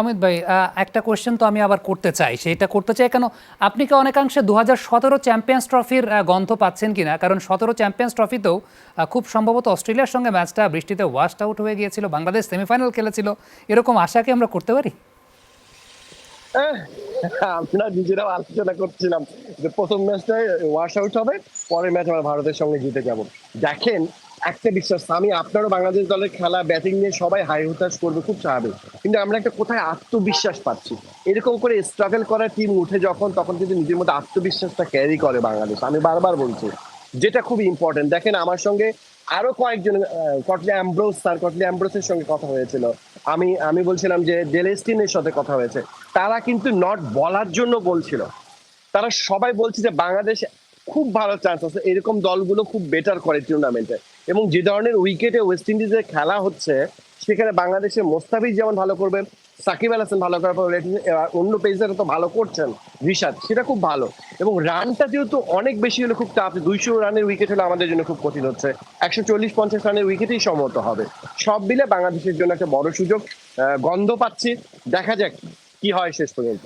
অমিত ভাই একটা কোয়েশ্চেন তো আমি আবার করতে চাই। সেটা করতে চাই কেন? আপনি কি অনেকাংশে দু হাজার সতেরো চ্যাম্পিয়ন্স ট্রফির গন্ধ পাচ্ছেন কি না কারণ সতেরো চ্যাম্পিয়ন্স ট্রফিতেও খুব সম্ভবত অস্ট্রেলিয়ার সঙ্গে ম্যাচটা বৃষ্টিতে ওয়াশড আউট হয়ে গিয়েছিল, বাংলাদেশ সেমিফাইনাল খেলেছিল। এরকম আশা কি আমরা করতে পারি? আমরা নিজেরাও আলোচনা করছিলাম যে প্রথম ম্যাচটায় ওয়াশ আউট হবে, পরের ম্যাচ আমরা ভারতের সঙ্গে জিতে যাব। দেখেন, একটা বিশ্বাস, আমি আপনারও বাংলাদেশ দলের খেলা ব্যাটিং নিয়ে সবাই হাই হুতাশ করবে, খুব স্বাভাবিক। কিন্তু আমরা একটা কোথায় আত্মবিশ্বাস পাচ্ছি? এরকম করে স্ট্রাগল করা টিম উঠে যখন, তখন কিন্তু নিজের মধ্যে আত্মবিশ্বাসটা ক্যারি করে বাংলাদেশ। আমি বারবার বলছি যেটা খুব ইম্পর্টেন্ট দেখেন, আমার সঙ্গে আরও কয়েকজন কটলি অ্যাম্ব্রোস স্যার কটলি অ্যাম্ব্রোসের সঙ্গে কথা হয়েছিল। আমি আমি বলছিলাম যে ডেলেস্টিনের সাথে কথা হয়েছে। তারা কিন্তু নট বলার জন্য বলছিল। তারা সবাই বলছে যে বাংলাদেশ খুব ভালো চান্স আছে, এরকম দলগুলো খুব বেটার করে টুর্নামেন্টে এবং যে ধরনের উইকেটে ওয়েস্ট ইন্ডিজের খেলা হচ্ছে, সেখানে বাংলাদেশের মোস্তাফিজ যেমন ভালো করবে, সাকিব আল হাসান ভালো করার পর, অন্য পেসার তো ভালো করছেন। রিশাদ, সেটা খুব ভালো। এবং রানটা যেহেতু অনেক বেশি হলে খুব টাফ দুইশো রানের উইকেট হলে আমাদের জন্য খুব কঠিন হচ্ছে। একশো চল্লিশ, পঞ্চাশ রানের উইকেটেই সম্মত হবে। সব মিলে বাংলাদেশের জন্য একটা বড় সুযোগ। গন্ধ পাচ্ছি। দেখা যাক কি হয় শেষ পর্যন্ত।